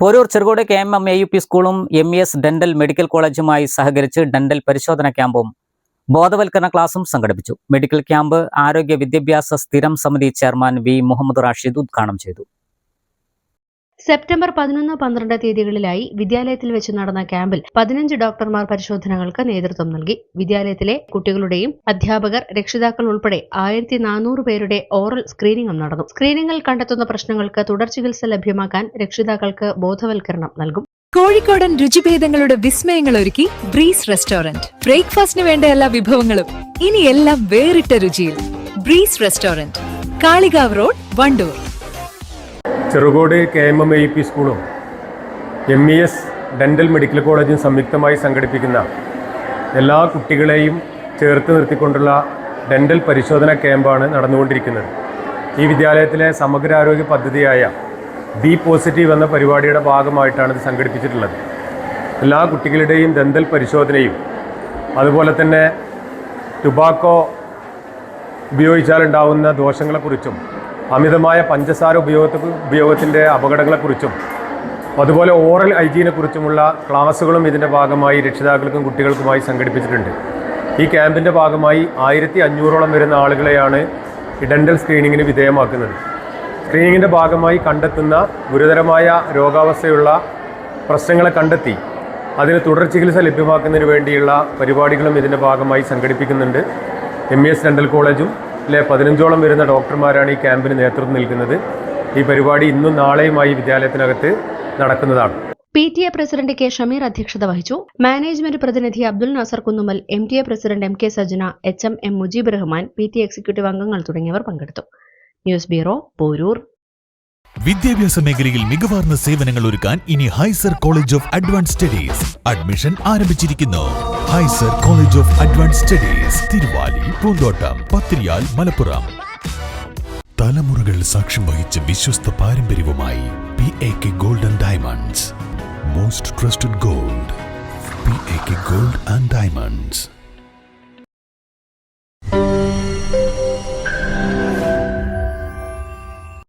Poroor Cherukode K M M A U P സ്കൂളും M E S dental medical കോളേജുമായി സഹകരിച്ച് dental പരിശോധന ക്യാമ്പും ബോധവൽക്കരണ ക്ലാസും സംഘടിപ്പിച്ചു. മെഡിക്കൽ ക്യാമ്പ് ആരോഗ്യ വിദ്യാഭ്യാസ സ്ഥിരം സമിതി ചെയർമാൻ വി മുഹമ്മദ് റാഷിദ് ഉദ്ഘാടനം ചെയ്തു. സെപ്റ്റംബർ പതിനൊന്ന് പന്ത്രണ്ട് തീയതികളിലായി വിദ്യാലയത്തിൽ വെച്ച് നടന്ന ക്യാമ്പിൽ പതിനഞ്ച് ഡോക്ടർമാർ പരിശോധനകൾക്ക് നേതൃത്വം നൽകി. വിദ്യാലയത്തിലെ കുട്ടികളുടെയും അധ്യാപകർ രക്ഷിതാക്കൾ ഉൾപ്പെടെ ആയിരത്തി നാനൂറ് പേരുടെ ഓറൽ സ്ക്രീനിംഗും നടന്നു. സ്ക്രീനിംഗിൽ കണ്ടെത്തുന്ന പ്രശ്നങ്ങൾക്ക് തുടർ ചികിത്സ ലഭ്യമാക്കാൻ രക്ഷിതാക്കൾക്ക് ബോധവൽക്കരണം നൽകും. കോഴിക്കോടൻ രുചിഭേദങ്ങളുടെ വിസ്മയങ്ങൾ ഒരുക്കി ബ്രീസ് റെസ്റ്റോറന്റ്. ബ്രേക്ക്ഫാസ്റ്റിന് വേണ്ട എല്ലാ വിഭവങ്ങളും ഇനി എല്ലാം വേറിട്ട രുചിയിൽ. Breeze restaurant Kalikavu road Wandoor. Cherukode K M M A P സ്കൂളും M E S dental medical കോളേജും സംയുക്തമായി സംഘടിപ്പിക്കുന്ന എല്ലാ കുട്ടികളെയും ചേർത്ത് നിർത്തിക്കൊണ്ടുള്ള ഡെന്റൽ പരിശോധന ക്യാമ്പാണ് നടന്നുകൊണ്ടിരിക്കുന്നത്. ഈ വിദ്യാലയത്തിലെ സമഗ്ര ആരോഗ്യ പദ്ധതിയായ ബി പോസിറ്റീവ് എന്ന പരിപാടിയുടെ ഭാഗമായിട്ടാണ് ഇത് സംഘടിപ്പിച്ചിട്ടുള്ളത്. എല്ലാ കുട്ടികളുടെയും ദന്തൽ പരിശോധനയും അതുപോലെ തന്നെ ടുബാക്കോ ഉപയോഗിച്ചാലുണ്ടാവുന്ന ദോഷങ്ങളെക്കുറിച്ചും അമിതമായ പഞ്ചസാര ഉപയോഗത്തെ ഉപയോഗത്തിന്റെ അപകടങ്ങളെക്കുറിച്ചും അതുപോലെ ഓറൽ ഹൈജീനെ കുറിച്ചുമുള്ള ക്ലാസ്സുകളും ഇതിന്റെ ഭാഗമായി രക്ഷിതാക്കൾക്കും കുട്ടികൾക്കുമായി സംഘടിപ്പിച്ചിട്ടുണ്ട്. ഈ ക്യാമ്പിന്റെ ഭാഗമായി ആയിരത്തി അഞ്ഞൂറോളം വരുന്ന ആളുകളെയാണ് ഡെന്റൽ സ്ക്രീനിങ്ങിന് വിധേയമാക്കുന്നത്. സ്ക്രീനിങ്ങിന്റെ ഭാഗമായി കണ്ടെത്തുന്ന ഗുരുതരമായ രോഗാവസ്ഥയുള്ള പ്രശ്നങ്ങളെ കണ്ടെത്തി അതിന് തുടർ ചികിത്സ ലഭ്യമാക്കുന്നതിന് വേണ്ടിയുള്ള പരിപാടികളും ഇതിന്റെ ഭാഗമായി സംഘടിപ്പിക്കുന്നുണ്ട്. എം എസ് ഡെന്റൽ കോളേജും ലെ പതിനഞ്ചോളം വരുന്ന ഡോക്ടർമാരാണ് ഈ ക്യാമ്പിന് നേതൃത്വം നൽകുന്നത്. ഈ പരിപാടി ഇന്നും നാളെയുമായി വിദ്യാലയത്തിനകത്ത് നടക്കുന്നതാണ്. P T A president K Shameer അധ്യക്ഷത വഹിച്ചു. മാനേജ്മെന്റ് പ്രതിനിധി Abdul Nasar Kunnumal M T A president M K Sajana H M M Mujeeb Rahman P T executive അംഗങ്ങൾ തുടങ്ങിയവർ പങ്കെടുത്തു. News bureau Poroor. വിദ്യാഭ്യാസ മേഖലയിൽ മികവാർന്ന സേവനങ്ങൾ ഒരുക്കാൻ ഇനി ഹൈസർ college of advance studies admission ആരംഭിച്ചിരിക്കുന്നു. ഹൈസർ college of advance studies Thiruvali Poonthottam Pathiriyal Malappuram തലമുറകൾ സാക്ഷ്യം വഹിച്ച വിശ്വസ്ത പാരമ്പര്യവുമായി P A K gold and diamonds most trusted gold P A K gold and diamonds